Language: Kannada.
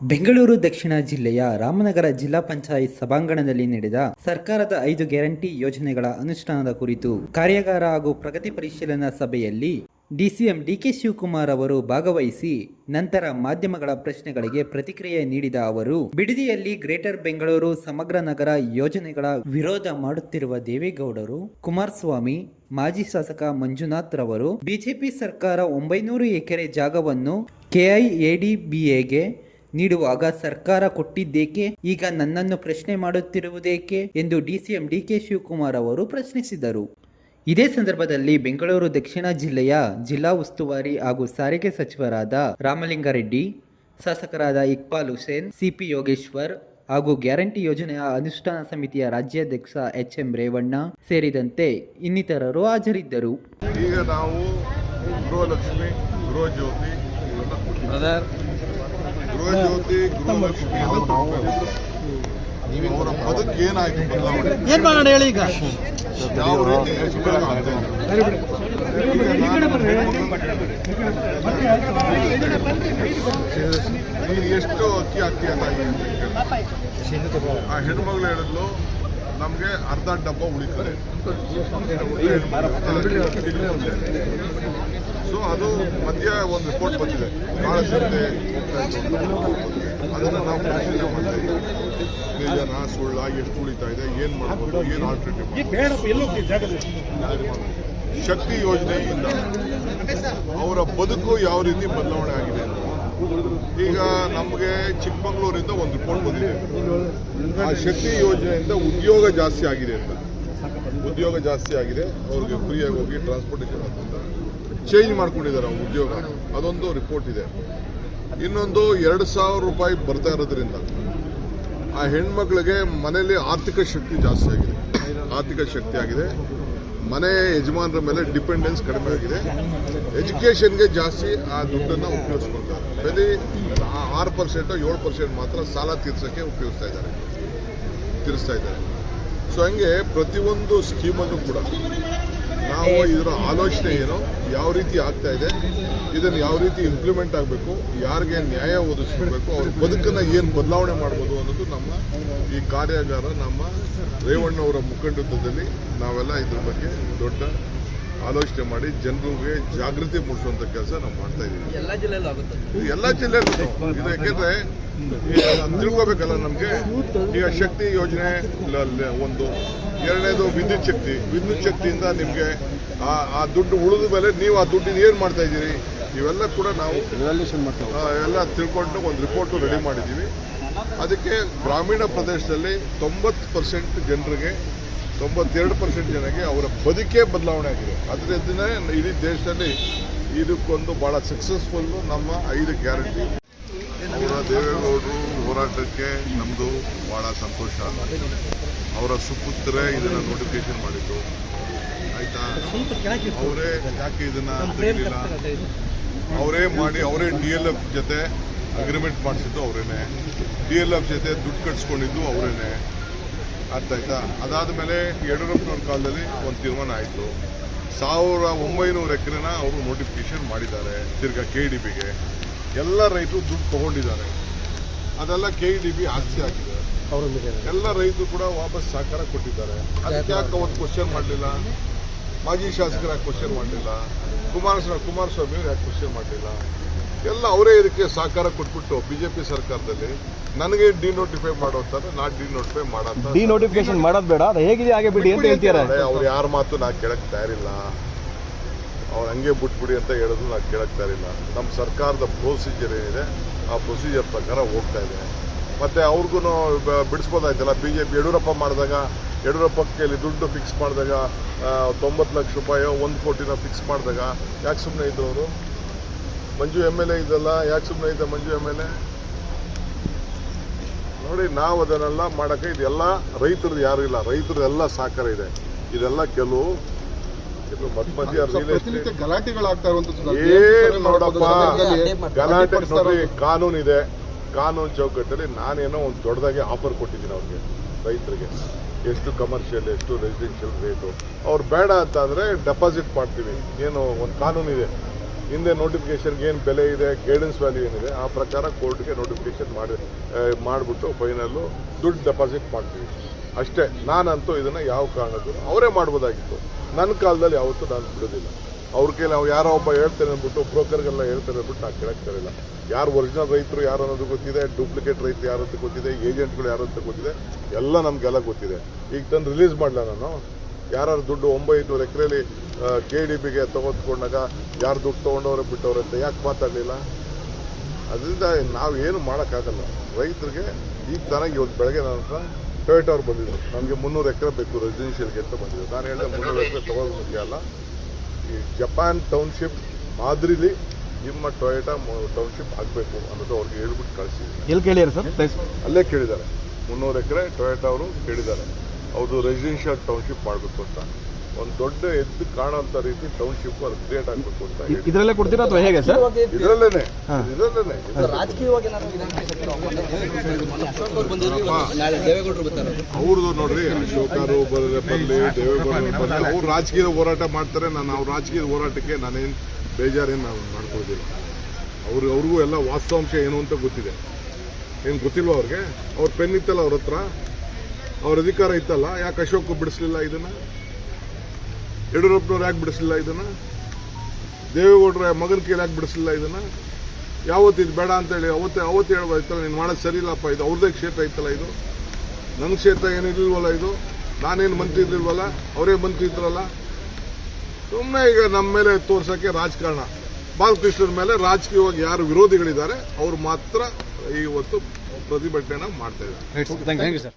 ಬೆಂಗಳೂರು ದಕ್ಷಿಣ ಜಿಲ್ಲೆಯ ರಾಮನಗರ ಜಿಲ್ಲಾ ಪಂಚಾಯತ್ ಸಭಾಂಗಣದಲ್ಲಿ ನಡೆದ ಸರ್ಕಾರದ ಐದು ಗ್ಯಾರಂಟಿ ಯೋಜನೆಗಳ ಅನುಷ್ಠಾನದ ಕುರಿತು ಕಾರ್ಯಾಗಾರ ಹಾಗೂ ಪ್ರಗತಿ ಪರಿಶೀಲನಾ ಸಭೆಯಲ್ಲಿ ಡಿಸಿಎಂ ಡಿಕೆ ಶಿವಕುಮಾರ್ ಅವರು ಭಾಗವಹಿಸಿ ನಂತರ ಮಾಧ್ಯಮಗಳ ಪ್ರಶ್ನೆಗಳಿಗೆ ಪ್ರತಿಕ್ರಿಯೆ ನೀಡಿದ ಅವರು, ಬಿಡದಿಯಲ್ಲಿ ಗ್ರೇಟರ್ ಬೆಂಗಳೂರು ಸಮಗ್ರ ನಗರ ಯೋಜನೆಗಳ ವಿರೋಧ ಮಾಡುತ್ತಿರುವ ದೇವೇಗೌಡರು, ಕುಮಾರಸ್ವಾಮಿ, ಮಾಜಿ ಶಾಸಕ ಮಂಜುನಾಥ್ ರವರು, ಬಿಜೆಪಿ ಸರ್ಕಾರ ಒಂಬೈನೂರು ಎಕರೆ ಜಾಗವನ್ನು ಕೆಐಎಡಿಬಿಎಗೆ ನೀಡುವಾಗ ಸರ್ಕಾರ ಕೊಟ್ಟಿದ್ದೇಕೆ? ಈಗ ನನ್ನನ್ನು ಪ್ರಶ್ನೆ ಮಾಡುತ್ತಿರುವುದೇಕೆ? ಎಂದು ಡಿಸಿಎಂ ಡಿಕೆ ಶಿವಕುಮಾರ್ ಅವರು ಪ್ರಶ್ನಿಸಿದರು. ಇದೇ ಸಂದರ್ಭದಲ್ಲಿ ಬೆಂಗಳೂರು ದಕ್ಷಿಣ ಜಿಲ್ಲೆಯ ಜಿಲ್ಲಾ ಉಸ್ತುವಾರಿ ಹಾಗೂ ಸಾರಿಗೆ ಸಚಿವರಾದ ರಾಮಲಿಂಗಾರೆಡ್ಡಿ ಶಾಸಕರಾದ ಇಕ್ಬಾಲ್ ಹುಸೇನ್ ಸಿಪಿ ಯೋಗೇಶ್ವರ್ ಹಾಗೂ ಗ್ಯಾರಂಟಿ ಯೋಜನೆಯ ಅನುಷ್ಠಾನ ಸಮಿತಿಯ ರಾಜ್ಯಾಧ್ಯಕ್ಷ ಎಚ್ ಎಂ ರೇವಣ್ಣ ಸೇರಿದಂತೆ ಇನ್ನಿತರರು ಹಾಜರಿದ್ದರು. ಈಗ ನಾವು ಗೃಹಲಕ್ಷ್ಮಿ ಗೃಹ ಜ್ಯೋತಿ. ಗೃಹಜ್ಯೋತಿ ಗೃಹಲಕ್ಷ್ಮಿ. ಅವರ ಬದುಕು ಏನಾಯ್ತು ಬದಲಾವಣೆ? ಏನ್ ಮಾಡೋಣ ಹೇಳಿ ಈಗ? ಯಾವ ರೀತಿ ಎಷ್ಟು ಅಕ್ಕಿ ಅಕ್ಕಿ ಅಂತ ಆ ಹೆಣ್ಮಗಳು ಹೇಳಿದ್ಲು ನಮಗೆ ಅರ್ಧ ಡಬ್ಬ ಉಳಿತದೆ ಸೊ ಅದು ಮಧ್ಯ ಒಂದು ರಿಪೋರ್ಟ್ ಬಂದಿದೆ. ಭಾಳ ಸಂತೆ ಅದನ್ನು ನಾವು ಪರಿಶೀಲನೆ ಮಾಡ್ತಾ ಇದ್ದೀವಿ. ನಿಜನ ಸುಳ್ಳ ಎಷ್ಟು ಉಳಿತಾ ಇದೆ ಏನು ಮಾಡ್ಬೋದು ಏನು ಆಲ್ಟರ್ನೇಟಿವ್ ಶಕ್ತಿ ಯೋಜನೆಯಿಂದ ಅವರ ಬದುಕು ಯಾವ ರೀತಿ ಬದಲಾವಣೆ ಆಗಿದೆ ಈಗ ನಮಗೆ ಚಿಕ್ಕಮಂಗ್ಳೂರಿಂದ ಒಂದು ರಿಪೋರ್ಟ್ ಬಂದಿದೆ. ಆ ಶಕ್ತಿ ಯೋಜನೆಯಿಂದ ಉದ್ಯೋಗ ಜಾಸ್ತಿ ಆಗಿದೆ ಅಂತ. ಉದ್ಯೋಗ ಜಾಸ್ತಿ ಆಗಿದೆ ಅವ್ರಿಗೆ ಫ್ರೀಯಾಗಿ ಹೋಗಿ ಟ್ರಾನ್ಸ್ಪೋರ್ಟೇಷನ್ ಅಂತ ಚೇಂಜ್ ಮಾಡ್ಕೊಂಡಿದ್ದಾರೆ ಉದ್ಯೋಗ. ಅದೊಂದು ರಿಪೋರ್ಟ್ ಇದೆ. ಇನ್ನೊಂದು ಎರಡು ಸಾವಿರ ರೂಪಾಯಿ ಬರ್ತಾ ಇರೋದ್ರಿಂದ ಆ ಹೆಣ್ಮಕ್ಳಿಗೆ ಮನೆಯಲ್ಲಿ ಆರ್ಥಿಕ ಶಕ್ತಿ ಜಾಸ್ತಿ ಆಗಿದೆ. ಆರ್ಥಿಕ ಶಕ್ತಿ ಆಗಿದೆ. ಮನೆ ಯಜಮಾನರ ಮೇಲೆ ಡಿಪೆಂಡೆನ್ಸ್ ಕಡಿಮೆ ಆಗಿದೆ. ಎಜುಕೇಷನ್ಗೆ ಜಾಸ್ತಿ ಆ ದುಡ್ಡನ್ನು ಉಪಯೋಗಿಸ್ಕೊಳ್ತಾರೆ. ಬರೀ ಆರು ಪರ್ಸೆಂಟ್ ಏಳು ಪರ್ಸೆಂಟ್ ಮಾತ್ರ ಸಾಲ ತೀರ್ಸೋಕ್ಕೆ ಉಪಯೋಗಿಸ್ತಾ ಇದ್ದಾರೆ. ತೀರಿಸ್ತಾ ಇದ್ದಾರೆ. ಸೊ ಹಂಗೆ ಪ್ರತಿಯೊಂದು ಸ್ಕೀಮಲ್ಲೂ ಕೂಡ ನಾವು ಇದರ ಆಲೋಚನೆ ಏನು ಯಾವ ರೀತಿ ಆಗ್ತಾ ಇದೆ ಇದನ್ನು ಯಾವ ರೀತಿ ಇಂಪ್ಲಿಮೆಂಟ್ ಆಗಬೇಕು ಯಾರಿಗೆ ನ್ಯಾಯ ಒದಗಿಸ್ಬೇಕು ಅವ್ರ ಬದುಕನ್ನು ಏನು ಬದಲಾವಣೆ ಮಾಡ್ಬೋದು ಅನ್ನೋದು ನಮ್ಮ ಈ ಕಾರ್ಯಾಗಾರ ನಮ್ಮ ರೇವಣ್ಣವರ ಮುಖಂಡತ್ವದಲ್ಲಿ ನಾವೆಲ್ಲ ಇದ್ರ ಬಗ್ಗೆ ದೊಡ್ಡ ಆಲೋಚನೆ ಮಾಡಿ ಜನರಿಗೆ ಜಾಗೃತಿ ಮೂಡಿಸುವಂತ ಕೆಲಸ ನಾವು ಮಾಡ್ತಾ ಇದ್ದೀವಿ ಎಲ್ಲ ಜಿಲ್ಲೆಯಲ್ಲೂ ಆಗುತ್ತೆ. ಎಲ್ಲ ಜಿಲ್ಲೆಯಲ್ಲೂ. ಯಾಕೆಂದ್ರೆ ತಿಳ್ಕೋಬೇಕಲ್ಲ ನಮಗೆ? ಈಗ ಶಕ್ತಿ ಯೋಜನೆ ಒಂದು. ಎರಡನೇದು ವಿದ್ಯುತ್ ಶಕ್ತಿ. ವಿದ್ಯುತ್ ಶಕ್ತಿಯಿಂದ ನಿಮಗೆ ಆ ದುಡ್ಡು ಉಳಿದ ಮೇಲೆ ನೀವು ಆ ದುಡ್ಡಿನ ಏನು ಮಾಡ್ತಾ ಇದ್ದೀರಿ? ಇವೆಲ್ಲ ಕೂಡ ನಾವು ಎಲ್ಲ ತಿಳ್ಕೊಂಡು ಒಂದು ರಿಪೋರ್ಟು ರೆಡಿ ಮಾಡಿದ್ದೀವಿ. ಅದಕ್ಕೆ ಗ್ರಾಮೀಣ ಪ್ರದೇಶದಲ್ಲಿ ತೊಂಬತ್ತು ಪರ್ಸೆಂಟ್ ಜನರಿಗೆ ತೊಂಬತ್ತೆರಡು ಪರ್ಸೆಂಟ್ ಜನಕ್ಕೆ ಅವರ ಬದುಕೇ ಬದಲಾವಣೆ ಆಗಿದೆ. ಅದರಿಂದನೇ ಇಡೀ ದೇಶದಲ್ಲಿ ಇದಕ್ಕೊಂದು ಭಾಳ ಸಕ್ಸಸ್ಫುಲ್ಲು ನಮ್ಮ ಐದು ಗ್ಯಾರಂಟಿ ಅವರ ದೇವೇಗೌಡರು ಹೋರಾಟಕ್ಕೆ ನಮ್ಮದು ಭಾಳ ಸಂತೋಷ. ಅವರ ಸುಪುತ್ರರೇ ಇದನ್ನು ನೋಟಿಫಿಕೇಶನ್ ಮಾಡಿದ್ದು. ಆಯ್ತಾ? ಅವರೇ ಯಾಕೆ ಇದನ್ನ ತೆಗಿಲಿಲ್ಲ ಅವರೇ ಮಾಡಿ, ಅವರೇ ಡಿ ಎಲ್ ಎಫ್ ಜೊತೆ ಅಗ್ರಿಮೆಂಟ್ ಮಾಡಿಸಿದ್ದು ಅವರೇನೆ. ಡಿ ಎಲ್ ಎಫ್ ಜೊತೆ ದುಡ್ಡು ಕಟ್ಸ್ಕೊಂಡಿದ್ದು ಅವರೇನೆ. ಅರ್ಥ ಆಯ್ತಾ ಅದಾದಮೇಲೆ ಯಡಿಯೂರಪ್ಪನವ್ರ ಕಾಲದಲ್ಲಿ ಒಂದು ತೀರ್ಮಾನ ಆಯಿತು. ಸಾವಿರ ಒಂಬೈನೂರು ಎಕರೆನ ಅವರು ನೋಟಿಫಿಕೇಶನ್ ಮಾಡಿದ್ದಾರೆ ತಿರ್ಗಾ ಕೆ ಡಿ ಬಿಗೆ ಎಲ್ಲ ರೈತರು ದುಡ್ಡು ತಗೊಂಡಿದ್ದಾರೆ. ಅದೆಲ್ಲ ಕೆ ಇ ಡಿ ಬಿ ಆಸ್ತಿ ಆಗಿದೆ ಎಲ್ಲ ರೈತರು ಕೂಡ ವಾಪಸ್ ಸಹಕಾರ ಕೊಟ್ಟಿದ್ದಾರೆ. ಅದಕ್ಕೆ ಯಾಕೆ ಅವತ್ತು ಕ್ವಶನ್ ಮಾಡಲಿಲ್ಲ? ಮಾಜಿ ಶಾಸಕರ ಕ್ವಶನ್ ಮಾಡಲಿಲ್ಲ? ಕುಮಾರಸ್ವಾಮಿ ಕುಮಾರಸ್ವಾಮಿ ಯಾಕೆ ಕ್ವಶನ್ ಮಾಡಲಿಲ್ಲ? ಎಲ್ಲ ಅವರೇ ಇದಕ್ಕೆ ಸಹಕಾರ ಕೊಟ್ಬಿಟ್ಟು ಬಿಜೆಪಿ ಸರ್ಕಾರದಲ್ಲಿ ನನಗೆ ಡಿನೋಟಿಫೈ ಮಾಡೋ ನಾ ಡಿನೋಟಿಫೈ ಮಾಡೋದು ಡಿ ನೋಟಿಫಿಕೇಶನ್ ಮಾಡೋದು ಬೇಡ. ಅದು ಹೇಗಿದೆ ಹಾಗೆ ಬಿಡಿ ಅಂತ ಹೇಳ್ತೀರಾ? ಅವ್ರು ಯಾರ ಮಾತು ನಾ ಕೇಳಕ್ ತಯಾರಿಲ್ಲ. ಅವ್ರು ಹಂಗೆ ಬಿಟ್ಬಿಡಿ ಅಂತ ಹೇಳೋದು ನಾನು ಕೇಳಕ್ತಾ ಇಲ್ಲ. ನಮ್ಮ ಸರ್ಕಾರದ ಪ್ರೊಸೀಜರ್ ಏನಿದೆ, ಆ ಪ್ರೊಸೀಜರ್ ಪ್ರಕಾರ ಹೋಗ್ತಾ ಇದೆ. ಮತ್ತು ಅವ್ರಿಗೂ ಬಿಡಿಸ್ಬೋದಾಯ್ತಲ್ಲ? ಬಿ ಜೆ ಪಿ ಯಡಿಯೂರಪ್ಪ ಮಾಡಿದಾಗ, ಯಡಿಯೂರಪ್ಪ ಕೈಲಿ ದುಡ್ಡು ಫಿಕ್ಸ್ ಮಾಡಿದಾಗ ತೊಂಬತ್ತು ಲಕ್ಷ ರೂಪಾಯೋ, ಒಂದು ಕೋಟಿನ ಫಿಕ್ಸ್ ಮಾಡಿದಾಗ, ಯಾಕೆ ಸುಮ್ಮನೆ ಇದ್ರು ಅವರು? ಮಂಜು ಎಂ ಎಲ್ ಎ ಇದ್ದಲ್ಲ, ಯಾಕೆ ಸುಮ್ಮನೆ ಇದ್ದ ಮಂಜು ಎಂ ಎಲ್ ಎ ನೋಡಿ, ನಾವು ಅದನ್ನೆಲ್ಲ ಮಾಡೋಕ್ಕೆ ಇದೆಲ್ಲ ರೈತರದ್ದು ಯಾರೂ ಇಲ್ಲ. ರೈತರದೆಲ್ಲ ಸಹಕಾರ ಇದೆ. ಇದೆಲ್ಲ ಕೆಲವು ಗಲಾಟೆ ನೋಡಿ ಕಾನೂನು ಇದೆ. ಕಾನೂನು ಚೌಕಟ್ಟಲ್ಲಿ ನಾನೇನೋ ಒಂದು ದೊಡ್ಡದಾಗಿ ಆಫರ್ ಕೊಟ್ಟಿದ್ದೀನಿ ಅವ್ರಿಗೆ ರೈತರಿಗೆ. ಎಷ್ಟು ಕಮರ್ಷಿಯಲ್ ಎಷ್ಟು ರೆಸಿಡೆನ್ಷಿಯಲ್ ರೇಟು ಅವ್ರು ಬೇಡ ಅಂತ ಅಂದರೆ ಡೆಪಾಸಿಟ್ ಮಾಡ್ತೀವಿ. ಏನು ಒಂದು ಕಾನೂನು ಇದೆ. ಹಿಂದೆ ನೋಟಿಫಿಕೇಶನ್ಗೆ ಏನು ಬೆಲೆ ಇದೆ ಗೈಡೆನ್ಸ್ ವ್ಯಾಲ್ಯೂ ಏನಿದೆ ಆ ಪ್ರಕಾರ ಕೋರ್ಟ್ಗೆ ನೋಟಿಫಿಕೇಶನ್ ಮಾಡಿ ಮಾಡಿಬಿಟ್ಟು ಫೈನಲ್ಲು ದುಡ್ಡು ಡೆಪಾಸಿಟ್ ಮಾಡ್ತೀವಿ. ಅಷ್ಟೇ, ನಾನಂತೂ ಇದನ್ನು ಯಾವ ಕಾರಣಕ್ಕೂ ಅವರೇ ಮಾಡ್ಬೋದಾಗಿತ್ತು. ನನ್ನ ಕಾಲದಲ್ಲಿ ಯಾವತ್ತೂ ನಾನು ಬಿಡೋದಿಲ್ಲ. ಅವ್ರ ಕೈಲಿ ನಾವು ಯಾರೋ ಒಬ್ಬ ಹೇಳ್ತೇನೆ ಅಂದ್ಬಿಟ್ಟು ಬ್ರೋಕರ್ಗೆಲ್ಲ ಹೇಳ್ತೇನೆ ಅಂದ್ಬಿಟ್ಟು ನಾನು ತರಲಿಲ್ಲ. ಯಾರು ಒರಿಜಿನಲ್ ರೈತರು ಯಾರು ಅನ್ನೋದು ಗೊತ್ತಿದೆ ಡೂಪ್ಲಿಕೇಟ್ ರೈತರು ಯಾರು ಅಂತ ಗೊತ್ತಿದೆ ಏಜೆಂಟ್ಗಳು ಯಾರು ಅಂತ ಗೊತ್ತಿದೆ, ಎಲ್ಲ ನಮಗೆಲ್ಲ ಗೊತ್ತಿದೆ. ಈಗ ತಂದು ರಿಲೀಸ್ ಮಾಡಲ ನಾನು? ಯಾರು ದುಡ್ಡು ಒಂಬೈನೂರು ಎಕರೆಲಿ ಕೆ ಡಿ ಬಿಗೆ ತಗೊಂಡ್ಕೊಂಡಾಗ ಯಾರು ದುಡ್ಡು ತೊಗೊಂಡವ್ರೆ ಬಿಟ್ಟವ್ರೆ ಅಂತ ಯಾಕೆ ಮಾತಾಡಲಿಲ್ಲ? ಅದರಿಂದ ನಾವು ಏನು ಮಾಡೋಕ್ಕಾಗಲ್ಲ ರೈತರಿಗೆ ಈಗ ತನಕ ಇವತ್ತು ಬೆಳಗ್ಗೆ ನಾನು ಟೊಯೋಟಾ ಅವ್ರು ಬಂದಿದ್ರು. ನಮಗೆ ಮುನ್ನೂರು ಎಕರೆ ಬೇಕು ರೆಸಿಡೆನ್ಷಿಯಲ್ಗೆ ಅಂತ ಬಂದಿದ್ರು. ನಾನು ಹೇಳಿದೆ ಮುನ್ನೂರು ಎಕರೆ ತಗೊಳ್ಳೋದು ಅಲ್ಲ. ಈ ಜಪಾನ್ ಟೌನ್ಶಿಪ್ ಮಾದರಿಲಿ ನಿಮ್ಮ ಟೊಯೋಟಾ ಟೌನ್ಶಿಪ್ ಆಗಬೇಕು ಅನ್ನೋದು ಅವ್ರಿಗೆ ಹೇಳ್ಬಿಟ್ಟು ಕಳಿಸಿದ್ದೀನಿ ಎಲ್ಲಿ ಕೇಳಿದ್ದಾರೆ ಸರ್? ಪ್ಲೇಸ್? ಅಲ್ಲೇ ಕೇಳಿದ್ದಾರೆ. ಮುನ್ನೂರು ಎಕರೆ ಟೊಯೋಟಾ ಅವರು ಕೇಳಿದ್ದಾರೆ. ಅವರು ರೆಸಿಡೆನ್ಷಿಯಲ್ ಟೌನ್ಶಿಪ್ ಮಾಡಬೇಕು ಅಂತ. ಒಂದು ದೊಡ್ಡ ಎದ್ದು ಕಾಣೋಂಥ ರೀತಿ ಟೌನ್ಶಿಪ್ ಅದು ಕ್ರಿಯೇಟ್ ಆಗಬೇಕು ಅಂತ ಇದರಲ್ಲೇ ಕೊಡ್ತೀರಾ ಅಥವಾ ಹೇಗೆ ಸರ್? ಇದರಲ್ಲೇನೆ. ಇದರಲ್ಲೇನೆ. ರಾಜಕೀಯವಾಗಿ ಅವ್ರದ್ದು ನೋಡ್ರಿ ಅಶೋಕರು ಬರಲಿ ಬರಲಿ ದೇವೇಗೌಡರು ಬರಲಿ. ಅವ್ರು ರಾಜಕೀಯ ಹೋರಾಟ ಮಾಡ್ತಾರೆ ನಾನು ಅವ್ರ ರಾಜಕೀಯ ಹೋರಾಟಕ್ಕೆ ನಾನೇನು ಬೇಜಾರೇನು ನಾವು ಮಾಡ್ಕೊಳ್ತೀನಿ ಅವ್ರಿಗೆ ಅವ್ರಿಗೂ ಎಲ್ಲ ವಾಸ್ತವಾಂಶ ಏನು ಅಂತ ಗೊತ್ತಿದೆ. ಏನು ಗೊತ್ತಿಲ್ವ ಅವ್ರಿಗೆ? ಅವ್ರ ಪೆನ್ ಇತ್ತಲ್ಲ ಅವ್ರ ಹತ್ರ? ಅವ್ರ ಅಧಿಕಾರ ಇತ್ತಲ್ಲ? ಯಾಕೆ ಅಶೋಕ್ ಬಿಡಿಸ್ಲಿಲ್ಲ ಇದನ್ನ? ಯಡಿಯೂರಪ್ಪನವ್ರು ಯಾಕೆ ಬಿಡಿಸಿಲ್ಲ ಇದನ್ನು? ದೇವೇಗೌಡರ ಮಗನ ಕೈಲಿ ಯಾಕೆ ಬಿಡಿಸಿಲ್ಲ ಇದನ್ನು? ಯಾವತ್ತು ಇದು ಬೇಡ ಅಂತೇಳಿ ಅವತ್ತೇ ಅವತ್ತು ಹೇಳ್ಬೋದಾಯ್ತಲ್ಲ ನೀನು ಮಾಡೋದು ಸರಿ ಇಲ್ಲಪ್ಪ ಇದು ಅವ್ರದೇ ಕ್ಷೇತ್ರ ಐತಲ್ಲ ಇದು. ನನ್ನ ಕ್ಷೇತ್ರ ಏನಿರ್ಲಿಲ್ವಲ್ಲ ಇದು? ನಾನೇನು ಮಂತ್ರಿ ಇದ್ದಿಲ್ವಲ್ಲ ಅವರೇ ಮಂತ್ರಿ ಇದ್ರಲ್ಲ? ಸುಮ್ಮನೆ ಈಗ ನಮ್ಮ ಮೇಲೆ ತೋರ್ಸೋಕ್ಕೆ ರಾಜಕಾರಣ. ಬಾಲಕೃಷ್ಣರ ಮೇಲೆ ರಾಜಕೀಯವಾಗಿ ಯಾರು ವಿರೋಧಿಗಳಿದ್ದಾರೆ, ಅವ್ರು ಮಾತ್ರ ಇವತ್ತು ಪ್ರತಿಭಟನೆ ಮಾಡ್ತಾ ಇದ್ದಾರೆ.